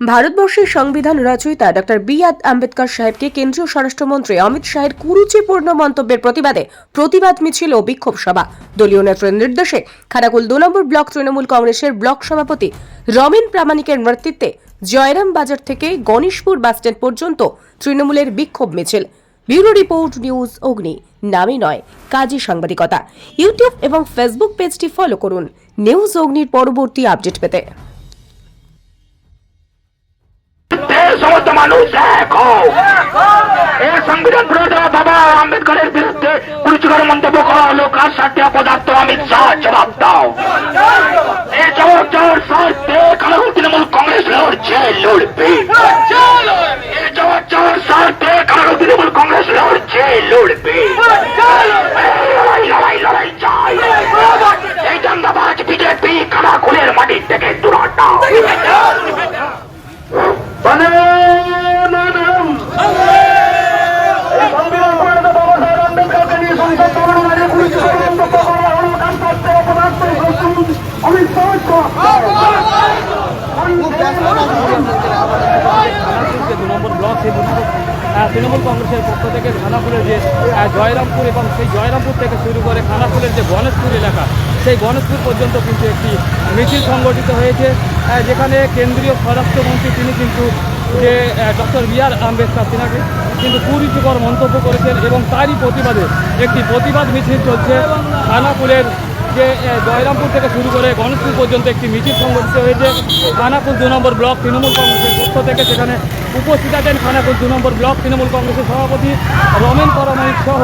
ভারতবর্ষের সংবিধান রচয়িতা ডক্টর বি আর আম্বেদকর সাহেবকে কেন্দ্রীয় স্বরাষ্ট্রমন্ত্রী অমিত শাহের কুরুচিপূর্ণ মন্তব্যের প্রতিবাদে প্রতিবাদ মিছিল ও বিক্ষোভ সভা। দলীয় নেত্রের নির্দেশে খানাকুল দু নম্বর ব্লক তৃণমূল কংগ্রেসের ব্লক সভাপতি রমেন প্রামাণিকের নেতৃত্বে জয়রাম বাজার থেকে গণেশপুর বাসস্ট্যান্ড পর্যন্ত তৃণমূলের বিক্ষোভ মিছিল। ব্যুরো রিপোর্ট, নিউজ, অগ্নি, নামে নয়, কাজী সাংবাদিকতা। ইউটিউব এবং ফেসবুক পেজটি ফলো করুন। নিউজ, অগ্নির পরবর্তী আপডেট পেতে। মানুষ এক হও এই সংবিধান প্রয়োজন বাবা নম্বর ব্লক সেই তৃণমূল কংগ্রেসের পক্ষ থেকে খানাপুরের যে জয়রামপুর এবং সেই জয়রামপুর থেকে শুরু করে খানাপুরের যে গণেশপুর এলাকা, সেই গণেশপুর পর্যন্ত কিন্তু একটি মিছিল সংগঠিত হয়েছে। যেখানে কেন্দ্রীয় স্বরাষ্ট্রমন্ত্রী তিনি কিন্তু যে ডক্টর বি আর আম্বেদকর তিনাকে কিন্তু কুরুচিকর মন্তব্য করেছেন এবং তারই প্রতিবাদে একটি প্রতিবাদ মিছিল চলছে খানাপুরের যে জয়রামপুর থেকে শুরু করে গণেশপুর পর্যন্ত একটি মিছিল সংগঠিত হয়েছে। খানাকুল দু নম্বর ব্লক তৃণমূল কংগ্রেসের পক্ষ থেকে সেখানে উপস্থিত আছেন খানাকুল দু নম্বর ব্লক তৃণমূল কংগ্রেসের সভাপতি রমেন পরামানিক সহ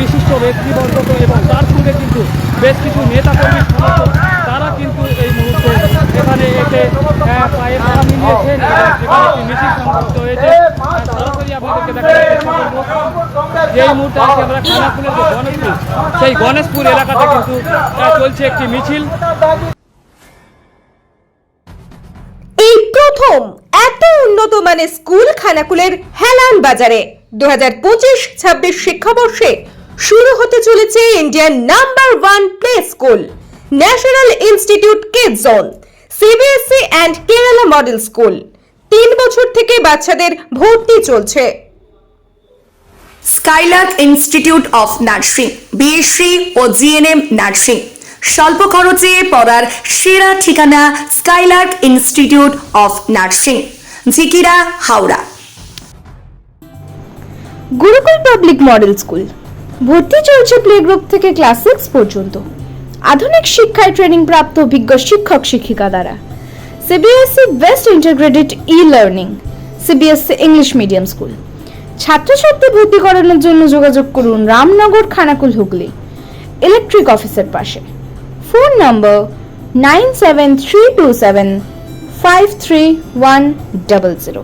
বিশিষ্ট ব্যক্তিবর্গ এবং তার সঙ্গে কিন্তু বেশ কিছু নেতাকর্মী সমর্থক, তারা কিন্তু এই মুহূর্তে এখানে এসে পায়ে মিলিয়েছেন সেখানে একটি মিছিল সংগঠিত হয়েছে। আপনাদেরকে চেষ্টা মুহূর্তে আছি আমরা খানাকুলের যে গণেশপুর, সেই গণেশপুর এলাকাতে কিন্তু চলছে একটি মিছিল। এই প্রথম এত উন্নত মানের স্কুল খানাকুলের হেলান বাজারে। দু হাজার পঁচিশ, ছাব্বিশ শিক্ষাবর্ষে শুরু হতে চলেছে Indian number one play school, national institute kid CBSE and Kerala model school. তিন বছর থেকে বাচ্চাদের ভর্তি চলছে। Skylark institute of nursing BSc O GNM nursing. স্বল্প খরচে পড়ার সেরা ঠিকানা Skylark institute of nursing Jhikira Howrah. Gurukul public model school. ভর্তি চলছে প্লে গ্রুপ থেকে ক্লাস সিক্স পর্যন্ত। আধুনিক শিক্ষায় ট্রেনিং প্রাপ্ত অভিজ্ঞ শিক্ষক শিক্ষিকা দ্বারা। CBSE best integrated e learning CBSE English medium school ছাত্রছাত্রী ভর্তি করানোর জন্য যোগাযোগ করুন রামনগর খানাকুল হুগলি ইলেকট্রিক অফিসের পাশে। Phone number nine seven three two seven five three one double zero.